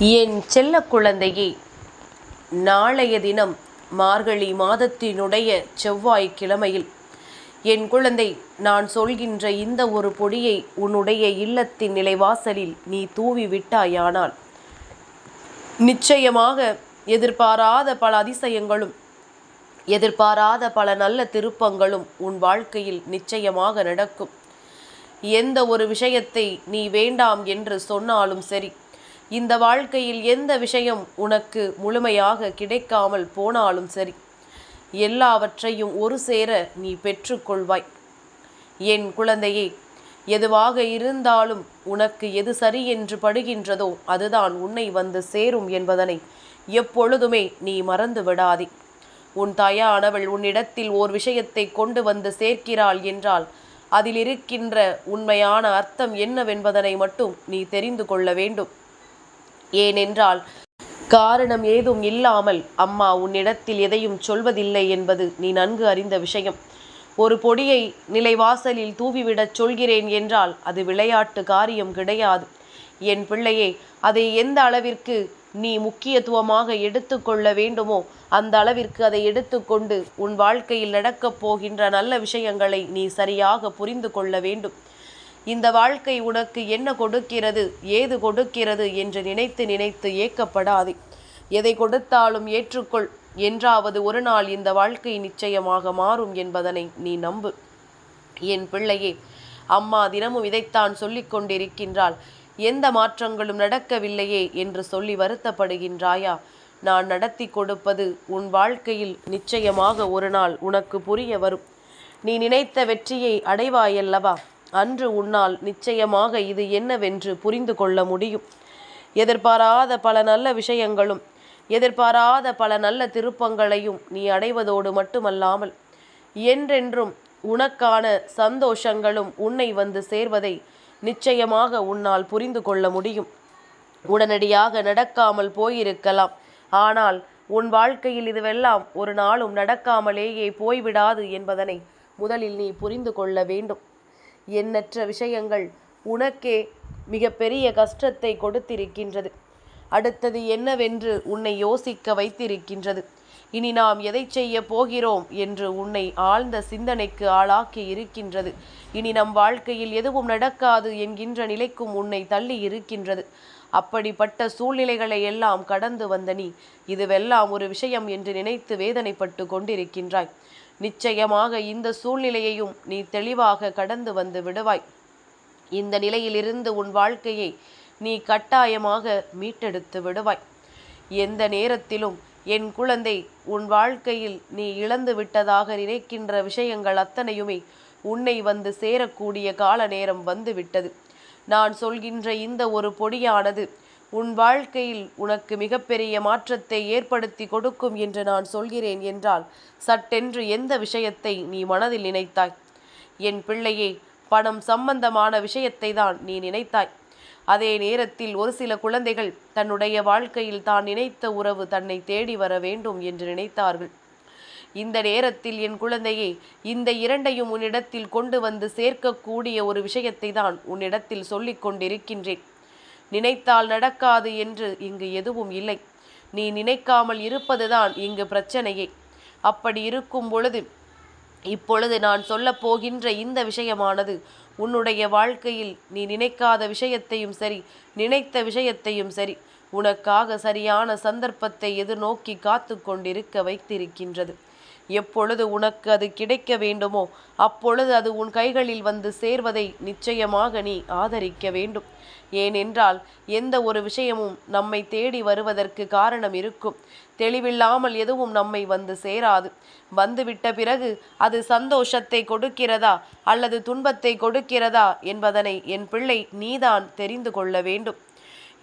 என் செல்ல குழந்தையே நாளைய தினம் மார்கழி மாதத்தினுடைய செவ்வாய் கிழமையில் என் குழந்தை நான் சொல்கின்ற இந்த ஒரு பொடியை உன்னுடைய இல்லத்தின் நிலைவாசலில் நீ தூவி விட்டாயானால் நிச்சயமாக எதிர்பாராத பல அதிசயங்களும் எதிர்பாராத பல நல்ல திருப்பங்களும் உன் வாழ்க்கையில் நிச்சயமாக நடக்கும். எந்த ஒரு விஷயத்தை நீ வேண்டாம் என்று சொன்னாலும் சரி இந்த வாழ்க்கையில் எந்த விஷயம் உனக்கு முழுமையாக கிடைக்காமல் போனாலும் சரி எல்லாவற்றையும் ஒரு சேர நீ பெற்றுக்கொள்வாய். என் குழந்தையே எதுவாக இருந்தாலும் உனக்கு எது சரி என்று படுகின்றதோ அதுதான் உன்னை வந்து சேரும் என்பதனை எப்பொழுதுமே நீ மறந்து விடாதே. உன் தாயானவள் உன்னிடத்தில் ஓர் விஷயத்தை கொண்டு வந்து சேர்க்கிறாள் என்றால் அதில் இருக்கின்ற உண்மையான அர்த்தம் என்னவென்பதனை மட்டும் நீ தெரிந்து கொள்ள வேண்டும். ஏனென்றால் காரணம் ஏதும் இல்லாமல் அம்மா உன்னிடத்தில் எதையும் சொல்வதில்லை என்பது நீ நன்கு அறிந்த விஷயம். ஒரு பொடியை நிலைவாசலில் தூவிவிடச் சொல்கிறேன் என்றால் அது விளையாட்டு காரியம் கிடையாது. என் பிள்ளையே அதை எந்த அளவிற்கு நீ முக்கியத்துவமாக எடுத்துக்கொள்ள வேண்டுமோ அந்த அளவிற்கு அதை எடுத்துக்கொண்டு உன் வாழ்க்கையில் நடக்கப் போகின்ற நல்ல விஷயங்களை நீ சரியாக புரிந்து கொள்ள வேண்டும். இந்த வாழ்க்கை உனக்கு என்ன கொடுக்கிறது ஏது கொடுக்கிறது என்று நினைத்து நினைத்து ஏக்கப்படாதே. எதை கொடுத்தாலும் ஏற்றுக்கொள். என்றாவது ஒரு நாள் இந்த வாழ்க்கை நிச்சயமாக மாறும் என்பதனை நீ நம்பு. என் பிள்ளையே அம்மா தினமும் இதைத்தான் சொல்லிக் கொண்டிருக்கின்றாள். எந்த மாற்றங்களும் நடக்கவில்லையே என்று சொல்லி வருத்தப்படுகின்றாயா? நான் நடத்தி கொடுப்பது உன் வாழ்க்கையில் நிச்சயமாக ஒரு நாள் உனக்கு புரிய வரும். நீ நினைத்த வெற்றியை அடைவாயல்லவா? அன்று உன்னால் நிச்சயமாக இது என்னவென்று புரிந்து கொள்ள முடியும். எதிர்பாராத பல நல்ல விஷயங்களும் எதிர்பாராத பல நல்ல திருப்பங்களையும் நீ அடைவதோடு மட்டுமல்லாமல் என்றென்றும் உனக்கான சந்தோஷங்களும் உன்னை வந்து சேர்வதை நிச்சயமாக உன்னால் புரிந்து கொள்ள முடியும். உடனடியாக நடக்காமல் போயிருக்கலாம். ஆனால் உன் வாழ்க்கையில் இதுவெல்லாம் ஒரு நாளும் நடக்காமலேயே போய்விடாது என்பதனை முதலில் நீ புரிந்து கொள்ள வேண்டும். எண்ணற்ற விஷயங்கள் உனக்கே மிகப்பெரிய கஷ்டத்தை கொடுத்திருக்கின்றது. அடுத்தது என்னவென்று உன்னை யோசிக்க வைத்திருக்கின்றது. இனி நாம் எதை செய்ய போகிறோம் என்று உன்னை ஆழ்ந்த சிந்தனைக்கு ஆளாக்கி இருக்கின்றது. இனி நம் வாழ்க்கையில் எதுவும் நடக்காது என்கின்ற நிலைக்கும் உன்னை தள்ளி இருக்கின்றது. அப்படிப்பட்ட சூழ்நிலைகளை எல்லாம் கடந்து வந்த நீ இதுவெல்லாம் ஒரு விஷயம் என்று நினைத்து வேதனைப்பட்டு கொண்டிருக்கின்றாய். நிச்சயமாக இந்த சூழ்நிலையையும் நீ தெளிவாக கடந்து வந்து விடுவாய். இந்த நிலையிலிருந்து உன் வாழ்க்கையை நீ கட்டாயமாக மீட்டெடுத்து விடுவாய். எந்த நேரத்திலும் என் குழந்தை உன் வாழ்க்கையில் நீ இழந்து விட்டதாக நினைக்கின்ற விஷயங்கள் அத்தனையுமே உன்னை வந்து சேரக்கூடிய கால நேரம் வந்துவிட்டது நான் சொல்கின்ற இந்த ஒரு பொடியானது உன் வாழ்க்கையில் உனக்கு மிகப்பெரிய மாற்றத்தை ஏற்படுத்தி கொடுக்கும் என்று நான் சொல்கிறேன் என்றால் சட்டென்று எந்த விஷயத்தை நீ மனதில் நினைத்தாய்? என் பிள்ளையே பணம் சம்பந்தமான விஷயத்தை தான் நீ நினைத்தாய். அதே நேரத்தில் ஒரு சில குழந்தைகள் தன்னுடைய வாழ்க்கையில் தான் நினைத்த உறவு தன்னை தேடி வர வேண்டும் என்று நினைத்தார்கள். இந்த நேரத்தில் என் குழந்தையே இந்த இரண்டையும் உன்னிடத்தில் கொண்டு வந்து சேர்க்கக்கூடிய ஒரு விஷயத்தை தான் உன்னிடத்தில் சொல்லிக் கொண்டிருக்கின்றேன். நினைத்தால் நடக்காது என்று இங்கு எதுவும் இல்லை. நீ நினைக்காமல் இருப்பதுதான் இங்கு பிரச்சனையே. அப்படி இருக்கும் பொழுது இப்பொழுது நான் சொல்லப் போகின்ற இந்த விஷயமானது உன்னுடைய வாழ்க்கையில் நீ நினைக்காத விஷயத்தையும் சரி நினைத்த விஷயத்தையும் சரி உனக்காக சரியான சந்தர்ப்பத்தை எதிர்நோக்கி காத்து கொண்டிருக்க வைத்திருக்கின்றது. எப்பொழுது உனக்கு அது கிடைக்க வேண்டுமோ அப்பொழுது அது உன் கைகளில் வந்து சேர்வதை நிச்சயமாக நீ ஆதரிக்க வேண்டும். ஏனென்றால் எந்த ஒரு விஷயமும் நம்மை தேடி வருவதற்கு காரணம் இருக்கும். தெளிவில்லாமல் எதுவும் நம்மை வந்து சேராது. வந்துவிட்ட பிறகு அது சந்தோஷத்தை கொடுக்கிறதா அல்லது துன்பத்தை கொடுக்கிறதா என்பதனை என் பிள்ளை நீதான் தெரிந்து கொள்ள வேண்டும்.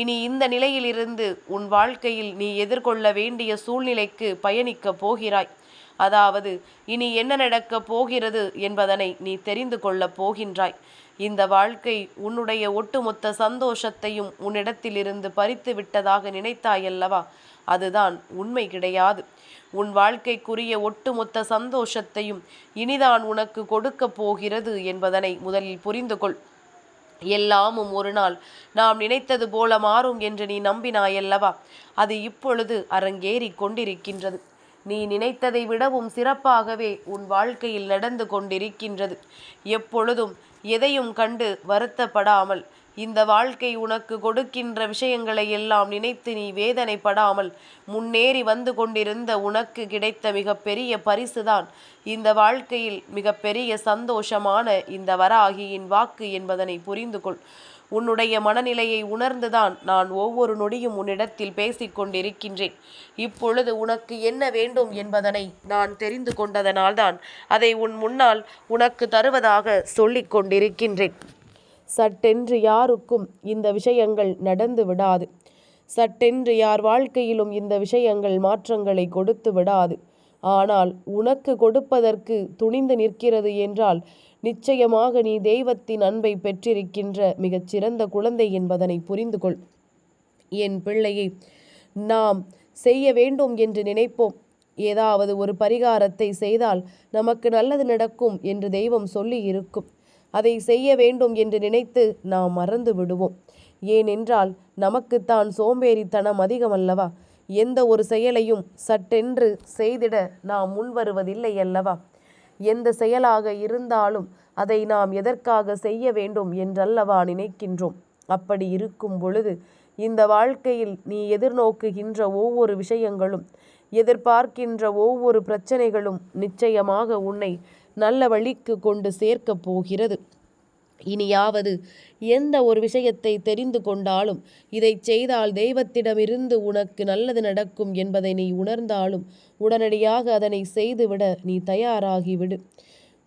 இனி இந்த நிலையிலிருந்து உன் வாழ்க்கையில் நீ எதிர்கொள்ள வேண்டிய சூழ்நிலைக்கு பயணிக்கப் போகிறாய். அதாவது இனி என்ன நடக்கப் போகிறது என்பதனை நீ தெரிந்து கொள்ளப் போகின்றாய். இந்த வாழ்க்கை உன்னுடைய ஒட்டுமொத்த சந்தோஷத்தையும் உன்னிடத்திலிருந்து பறித்து விட்டதாக நினைத்தாயல்லவா? அதுதான் உண்மை கிடையாது. உன் வாழ்க்கைக்குரிய ஒட்டுமொத்த சந்தோஷத்தையும் இனிதான் உனக்கு கொடுக்கப் போகிறது என்பதனை முதலில் புரிந்து கொள். எல்லாமும் ஒரு நாள். நாம் நினைத்தது போல மாறும் என்று நீ நம்பினாயல்லவா? அது இப்பொழுது அரங்கேறி கொண்டிருக்கின்றது. நீ நினைத்ததை விடவும் சிறப்பாகவே உன் வாழ்க்கையில் நடந்து கொண்டிருக்கின்றது. எப்பொழுதும் எதையும் கண்டு வருத்தப்படாமல் இந்த வாழ்க்கை உனக்கு கொடுக்கின்ற விஷயங்களை எல்லாம் நினைத்து நீ வேதனைப்படாமல் முன்னேறி வந்து கொண்டிருந்த உனக்கு கிடைத்த மிகப்பெரிய பரிசுதான். இந்த வாழ்க்கையில் மிகப்பெரிய சந்தோஷமான இந்த வராகியின் வாக்கு என்பதனை புரிந்து கொள் உன்னுடைய மனநிலையை உணர்ந்துதான் நான் ஒவ்வொரு நொடியும் உன்னிடத்தில் பேசிக் கொண்டிருக்கின்றேன். இப்பொழுது உனக்கு என்ன வேண்டும் என்பதனை நான் தெரிந்து கொண்டதனால்தான் அதை உன் முன்னால் உனக்கு தருவதாக சொல்லிக் கொண்டிருக்கின்றேன். சட்டென்று யாருக்கும் இந்த விஷயங்கள் நடந்து விடாது. சட்டென்று யார் வாழ்க்கையிலும் இந்த விஷயங்கள் மாற்றங்களை கொடுத்து விடாது. ஆனால் உனக்கு கொடுப்பதற்கு துணிந்து நிற்கிறது என்றால் நிச்சயமாக நீ தெய்வத்தின் அன்பை பெற்றிருக்கின்ற மிகச்சிறந்த குழந்தை என்பதனை புரிந்து கொள் என் பிள்ளையை நாம் செய்ய வேண்டும் என்று நினைப்போம். ஏதாவது ஒரு பரிகாரத்தை செய்தால் நமக்கு நல்லது நடக்கும் என்று தெய்வம் சொல்லி இருக்கும் அதை செய்ய வேண்டும் என்று நினைத்து நாம் மறந்து விடுவோம் ஏனென்றால் நமக்குத்தான் சோம்பேறித்தனம் அதிகமல்லவா? எந்த ஒரு செயலையும் சட்டென்று செய்திட நாம் முன்வருவதில்லை அல்லவா? எந்த செயலாக இருந்தாலும் அதை நாம் எதற்காக செய்ய வேண்டும் என்றல்லவா நினைக்கின்றோம்? அப்படி இருக்கும் பொழுது இந்த வாழ்க்கையில் நீ எதிர்நோக்குகின்ற ஒவ்வொரு விஷயங்களும் எதிர்பார்க்கின்ற ஒவ்வொரு பிரச்சனைகளும் நிச்சயமாக உன்னை நல்ல வழிக்கு கொண்டு சேர்க்கப் போகிறது. இனியாவது எந்த ஒரு விஷயத்தை தெரிந்து கொண்டாலும் இதை செய்தால் தெய்வத்திடமிருந்து உனக்கு நல்லது நடக்கும் என்பதை நீ உணர்ந்தாலும் உடனடியாக அதனை செய்துவிட நீ தயாராகிவிடு.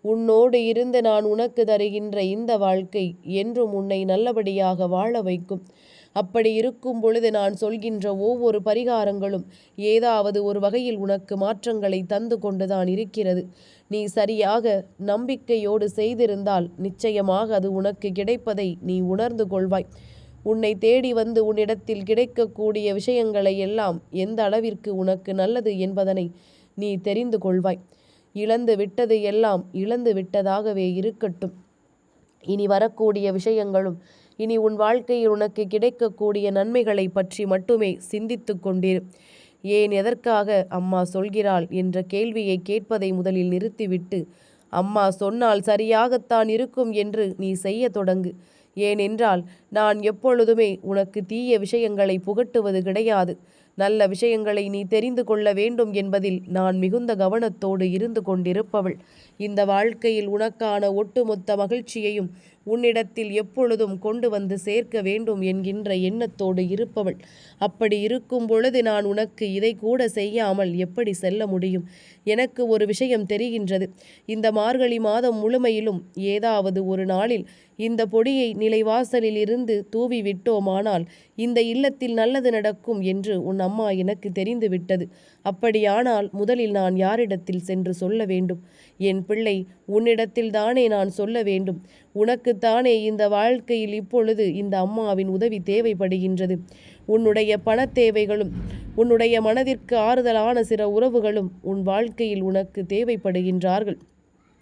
உன்னோடு இருந்து நான் உனக்கு தருகின்ற இந்த வாழ்க்கை என்றும் உன்னை நல்லபடியாக வாழ வைக்கும். அப்படி இருக்கும் பொழுது நான் சொல்கின்ற ஒவ்வொரு பரிகாரங்களும் ஏதாவது ஒரு வகையில் உனக்கு மாற்றங்களை தந்து கொண்டுதான் இருக்கிறது. நீ சரியாக நம்பிக்கையோடு செய்திருந்தால் நிச்சயமாக அது உனக்கு கிடைப்பதை நீ உணர்ந்து கொள்வாய். உன்னை தேடி வந்து உன்னிடத்தில் கிடைக்கக்கூடிய விஷயங்களை எல்லாம் எந்த அளவிற்கு உனக்கு நல்லது என்பதனை நீ தெரிந்து கொள்வாய். இழந்து விட்டது எல்லாம் இழந்து விட்டதாகவே இருக்கட்டும். இனி வரக்கூடிய விஷயங்களும் இனி உன் வாழ்க்கையில் உனக்கு கிடைக்கக்கூடிய நன்மைகளை பற்றி மட்டுமே சிந்தித்து கொண்டிரு. ஏன் எதற்காக அம்மா சொல்கிறாள் என்ற கேள்வியை கேட்பதை முதலில் நிறுத்திவிட்டு அம்மா சொன்னால் சரியாகத்தான் இருக்கும் என்று நீ செய்ய தொடங்கு. ஏனென்றால் நான் எப்பொழுதுமே உனக்கு தீய விஷயங்களை புகட்டுவது கிடையாது. நல்ல விஷயங்களை நீ தெரிந்து கொள்ள வேண்டும் என்பதில் நான் மிகுந்த கவனத்தோடு இருந்து கொண்டிருப்பவள். இந்த வாழ்க்கையில் உனக்கான ஒட்டுமொத்த மகிழ்ச்சியையும் உன்னிடத்தில் எப்பொழுதும் கொண்டு வந்து சேர்க்க வேண்டும் என்கின்ற எண்ணத்தோடு இருப்பவள். அப்படி இருக்கும் பொழுது நான் உனக்கு இதை கூட செய்யாமல் எப்படி செல்ல முடியும்? எனக்கு ஒரு விஷயம் தெரிகின்றது. இந்த மார்கழி மாதம் முழுமையிலும் ஏதாவது ஒரு நாளில் இந்த பொடியை நிலைவாசலில் இருந்து தூவி விட்டோமானால் இந்த இல்லத்தில் நல்லது நடக்கும் என்று உன் அம்மா எனக்கு தெரிந்து விட்டது அப்படியானால் முதலில் நான் யாரிடத்தில் சென்று சொல்ல வேண்டும்? என் பிள்ளை உன்னிடத்தில் தானே நான் சொல்ல வேண்டும். உனக்குத்தானே இந்த வாழ்க்கையில் இப்பொழுது இந்த அம்மாவின் உதவி தேவைப்படுகின்றது. உன்னுடைய பண தேவைகளும் உன்னுடைய மனதிற்கு ஆறுதலான சில உறவுகளும் உன் வாழ்க்கையில் உனக்கு தேவைப்படுகின்றார்கள்.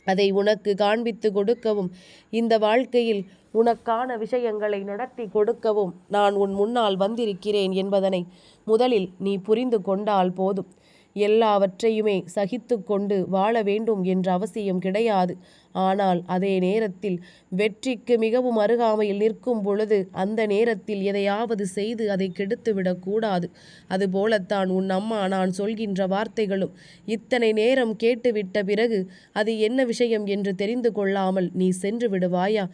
அதை உனக்கு காண்பித்து கொடுக்கவும் இந்த வாழ்க்கையில் உனக்கான விஷயங்களை நடத்தி கொடுக்கவும் நான் உன் முன்னால் வந்திருக்கிறேன் என்பதனை முதலில் நீ புரிந்து கொண்டால் போதும். எல்லாவற்றையுமே சகித்து கொண்டு வாழ வேண்டும் என்ற அவசியம் கிடையாது. ஆனால் அதே நேரத்தில் வெற்றிக்கு மிகவும் அருகாமையில் நிற்கும் பொழுது அந்த நேரத்தில் எதையாவது செய்து அதை கெடுத்துவிடக்கூடாது அதுபோலத்தான் உன் அம்மா நான் சொல்கின்ற வார்த்தைகளும் இத்தனை நேரம் கேட்டுவிட்ட பிறகு அது என்ன விஷயம் என்று தெரிந்து கொள்ளாமல் நீ சென்று விடுவாயா?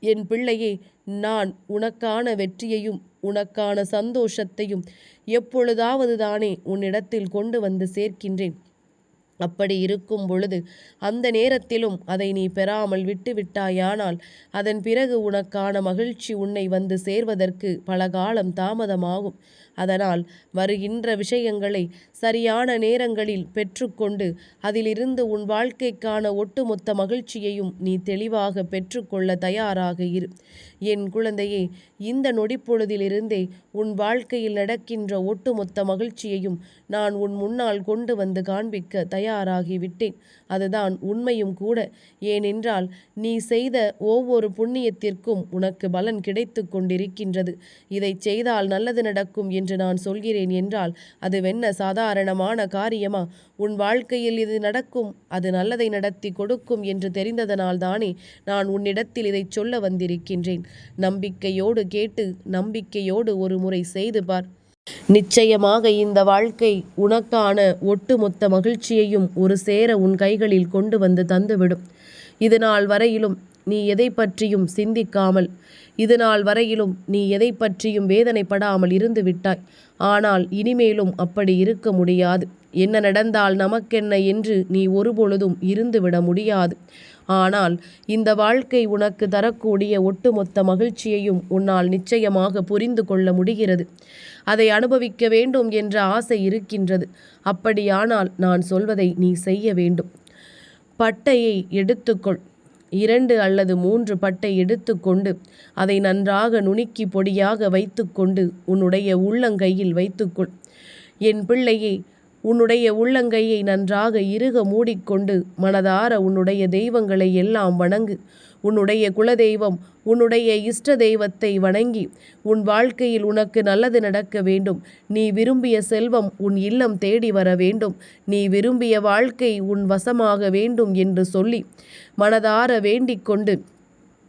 என் பிள்ளையே நான் உனக்கான வெற்றியையும் உனக்கான சந்தோஷத்தையும் எப்பொழுதாவது தானே உன்னிடத்தில் கொண்டு வந்து சேர்க்கின்றேன். அப்படி இருக்கும் பொழுது அந்த நேரத்திலும் அதை நீ பெறாமல் விட்டுவிட்டாயானால் அதன் பிறகு உனக்கான மகிழ்ச்சி உன்னை வந்து சேர்வதற்கு பல காலம் தாமதமாகும். அதனால் வருகின்ற விஷயங்களை சரியான நேரங்களில் பெற்றுக்கொண்டு அதிலிருந்து உன் வாழ்க்கைக்கான ஒட்டுமொத்த மகிழ்ச்சியையும் நீ தெளிவாக பெற்றுக்கொள்ள தயாராக இரு. என் குழந்தையே இந்த நொடிப்பொழுதிலிருந்தே உன் வாழ்க்கையில் நடக்கின்ற ஒட்டுமொத்த மகிழ்ச்சியையும் நான் உன் முன்னால் கொண்டு வந்து காண்பிக்க தயாராகிவிட்டேன். அதுதான் உண்மையும் கூட. ஏனென்றால் நீ செய்த ஒவ்வொரு புண்ணியத்திற்கும் உனக்கு பலன் கிடைத்து கொண்டிருக்கின்றது. இதை செய்தால் நல்லது நடக்கும் என்று நான் சொல்கிறேன் என்றால் அது வென்ன சாதாரணமான காரியமா? உன் வாழ்க்கையில் இது நடக்கும் அது நல்லதை நடத்தி கொடுக்கும் என்று தெரிந்ததனால் தானே நான் உன்னிடத்தில் இதை சொல்ல வந்திருக்கின்றேன். நம்பிக்கையோடு கேட்டு நம்பிக்கையோடு ஒரு முறை செய்து பார். நிச்சயமாக இந்த வாழ்க்கை உனக்கான ஒட்டுமொத்த மகிழ்ச்சியையும் ஒரு சேர உன் கைகளில் கொண்டு வந்து தந்துவிடும். இது நாள் வரையிலும் நீ எதை பற்றியும் சிந்திக்காமல் இது நாள் வரையிலும் நீ எதை பற்றியும் வேதனைப்படாமல் இருந்து விட்டாய். ஆனால் இனிமேலும் அப்படி இருக்க முடியாது. என்ன நடந்தால் நமக்கென்ன என்று நீ ஒருபொழுதும் இருந்துவிட முடியாது. ஆனால் இந்த வாழ்க்கை உனக்கு தரக்கூடிய ஒட்டுமொத்த மகிழ்ச்சியையும் உன்னால் நிச்சயமாக புரிந்து கொள்ள முடிகிறது. அதை அனுபவிக்க வேண்டும் என்ற ஆசை இருக்கின்றது. அப்படியானால் நான் சொல்வதை நீ செய்ய வேண்டும். பட்டையை எடுத்துக்கொள். இரண்டு அல்லது மூன்று பட்டை எடுத்துக்கொண்டு அதை நன்றாக நுணுக்கி பொடியாக வைத்துக்கொண்டு உன்னுடைய உள்ளங்கையில் வைத்துக்கொள். என் பிள்ளையை உன்னுடைய உள்ளங்கையை நன்றாக இறுக மூடிக்கொண்டு மனதார உன்னுடைய தெய்வங்களை எல்லாம் வணங்கு. உன்னுடைய குலதெய்வம் உன்னுடைய இஷ்ட தெய்வத்தை வணங்கி உன் வாழ்க்கையில் உனக்கு நல்லது நடக்க வேண்டும். நீ விரும்பிய செல்வம் உன் இல்லம் தேடி வர வேண்டும். நீ விரும்பிய வாழ்க்கை உன் வசமாக வேண்டும் என்று சொல்லி மனதார வேண்டிக் கொண்டு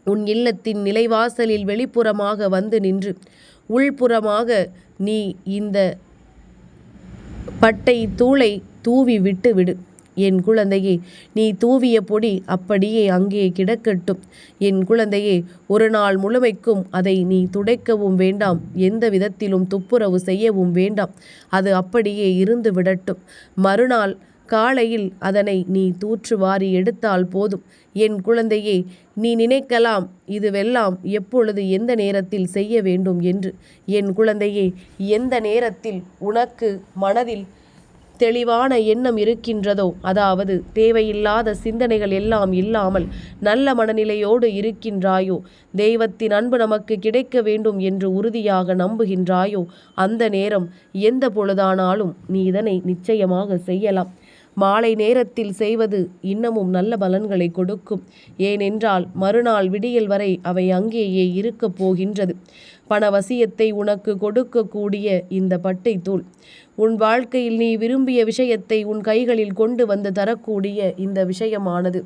உன் இல்லத்தின் நிலைவாசலில் வெளிப்புறமாக வந்து நின்று உள்புறமாக நீ இந்த பட்டை தூளை தூவி விட்டு விடு. என் குழந்தையே நீ தூவிய பொடி அப்படியே அங்கே கிடக்கட்டும். என் குழந்தையே ஒரு நாள் முழுமைக்கும் அதை நீ துடைக்கவும் வேண்டாம். எந்த விதத்திலும் துப்புரவு செய்யவும் வேண்டாம். அது அப்படியே இருந்து விடட்டும். மறுநாள் காலையில் அதனை நீ தூற்று வாரி எடுத்தால் போதும். என் குழந்தையே நீ நினைக்கலாம் இதுவெல்லாம் எப்பொழுது எந்த நேரத்தில் செய்ய வேண்டும் என்று. என் குழந்தையே எந்த நேரத்தில் உனக்கு மனதில் தெளிவான எண்ணம் இருக்கின்றதோ? அதாவது தேவையில்லாத சிந்தனைகள் எல்லாம் இல்லாமல் நல்ல மனநிலையோடு இருக்கின்றாயோ? தெய்வத்தின் அன்பு நமக்கு கிடைக்க வேண்டும் என்று உறுதியாக நம்புகின்றாயோ? அந்த நேரம் எந்த பொழுதானாலும் நீ இதனை நிச்சயமாக செய்யலாம். மாலை நேரத்தில் செய்வது இன்னமும் நல்ல பலன்களை கொடுக்கும். ஏனென்றால் மறுநாள் விடியல் வரை அவை அங்கேயே இருக்கப் போகின்றது. பணவசியத்தை உனக்கு கொடுக்கக்கூடிய இந்த பட்டை தூள் உன் வாழ்க்கையில் நீ விரும்பிய விஷயத்தை உன் கைகளில் கொண்டு வந்து தரக்கூடிய இந்த விஷயமானது.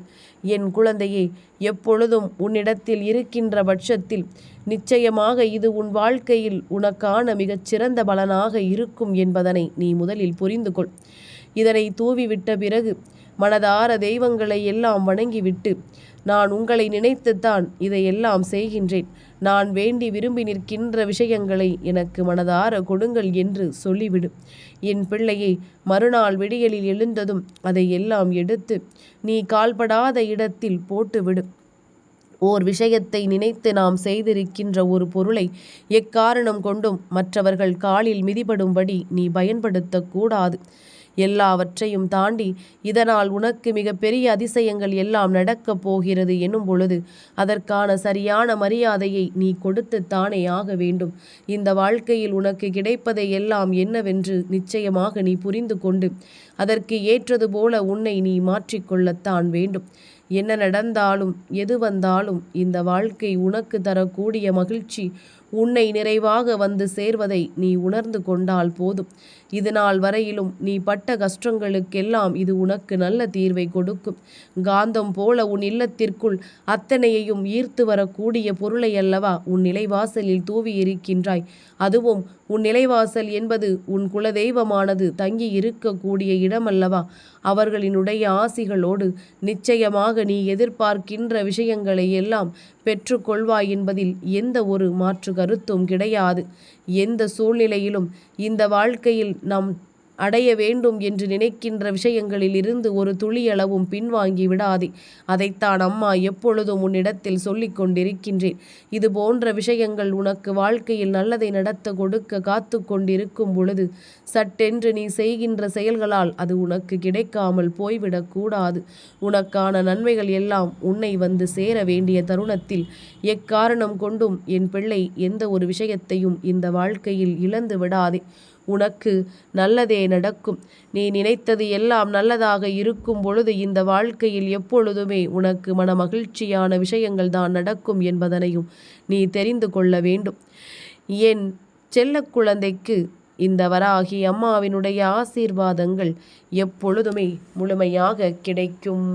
என் குழந்தையே எப்பொழுதும் உன்னிடத்தில் இருக்கின்ற பட்சத்தில் நிச்சயமாக இது உன் வாழ்க்கையில் உனக்கான மிகச்சிறந்த பலனாக இருக்கும் என்பதனை நீ முதலில் புரிந்து கொள் இதனை தூவிவிட்ட பிறகு மனதார தெய்வங்களை எல்லாம் வணங்கிவிட்டு நான் உங்களை நினைத்துத்தான் இதையெல்லாம் செய்கின்றேன். நான் வேண்டி விரும்பி நிற்கின்ற விஷயங்களை எனக்கு மனதார கொடுங்கள் என்று சொல்லிவிடு. என் பிள்ளையை மறுநாள் விடியலில் எழுந்ததும் அதை எல்லாம் எடுத்து நீ கால்படாத இடத்தில் போட்டுவிடு. ஓர் விஷயத்தை நினைத்து நாம் செய்திருக்கின்ற ஒரு பொருளை எக்காரணம் கொண்டும் மற்றவர்கள் காலில் மிதிபடும்படி நீ பயன்படுத்தக்கூடாது. எல்லாவற்றையும் தாண்டி இதனால் உனக்கு மிக பெரிய அதிசயங்கள் எல்லாம் நடக்கப் போகிறது எனும் பொழுது அதற்கான சரியான மரியாதையை நீ கொடுத்து தானே ஆக வேண்டும். இந்த வாழ்க்கையில் உனக்கு கிடைப்பதை எல்லாம் என்னவென்று நிச்சயமாக நீ புரிந்து கொண்டு அதற்கு ஏற்றது போல உன்னை நீ மாற்றிக்கொள்ளத்தான் வேண்டும். என்ன நடந்தாலும் எது வந்தாலும் இந்த வாழ்க்கை உனக்கு தரக்கூடிய மகிழ்ச்சி உன்னை நிறைவாக வந்து சேர்வதை நீ உணர்ந்து கொண்டால் போதும். இது நாள் வரையிலும் நீ பட்ட கஷ்டங்களுக்கெல்லாம் இது உனக்கு நல்ல தீர்வை கொடுக்கும். காந்தம் போல உன் இல்லத்திற்குள் அத்தனையையும் ஈர்த்து வரக்கூடிய பொருளை அல்லவா உன் நிலைவாசலில் தூவி இருக்கின்றாய் அதுவும் உன் நிலைவாசல் என்பது உன் குலதெய்வமானது தங்கி இருக்கக்கூடிய இடமல்லவா? அவர்களினுடைய ஆசிகளோடு நிச்சயமாக நீ எதிர்பார்க்கின்ற விஷயங்களை எல்லாம் பெற்றுக்கொள்வாய் என்பதில் எந்த ஒரு மாற்று கருத்தும் கிடையாது. எந்த சூழ்நிலையிலும் இந்த வாழ்க்கையில் நாம் அடைய வேண்டும் என்று நினைக்கின்ற விஷயங்களில் இருந்து ஒரு துளியளவும் பின்வாங்கி விடாதே. அதைத்தான் அம்மா எப்பொழுதும் உன்னிடத்தில் சொல்லிக் கொண்டிருக்கின்றேன். இது போன்ற விஷயங்கள் உனக்கு வாழ்க்கையில் நல்லதை நடத்த கொடுக்க காத்து கொண்டிருக்கும் பொழுது சட்டென்று நீ செய்கின்ற செயல்களால் அது உனக்கு கிடைக்காமல் போய்விடக்கூடாது உனக்கான நன்மைகள் எல்லாம் உன்னை வந்து சேர வேண்டிய தருணத்தில் எக்காரணம் கொண்டும் என் பிள்ளை எந்த ஒரு விஷயத்தையும் இந்த வாழ்க்கையில் இழந்து விடாதே. உனக்கு நல்லதே நடக்கும். நீ நினைத்தது எல்லாம் நல்லதாக இருக்கும் பொழுது இந்த வாழ்க்கையில் எப்பொழுதுமே உனக்கு மன மகிழ்ச்சியான விஷயங்கள் தான் நடக்கும் என்பதனையும் நீ தெரிந்து கொள்ள வேண்டும். என் செல்ல குழந்தைக்கு இந்த வராகி அம்மாவினுடைய ஆசீர்வாதங்கள் எப்பொழுதுமே முழுமையாக கிடைக்கும்.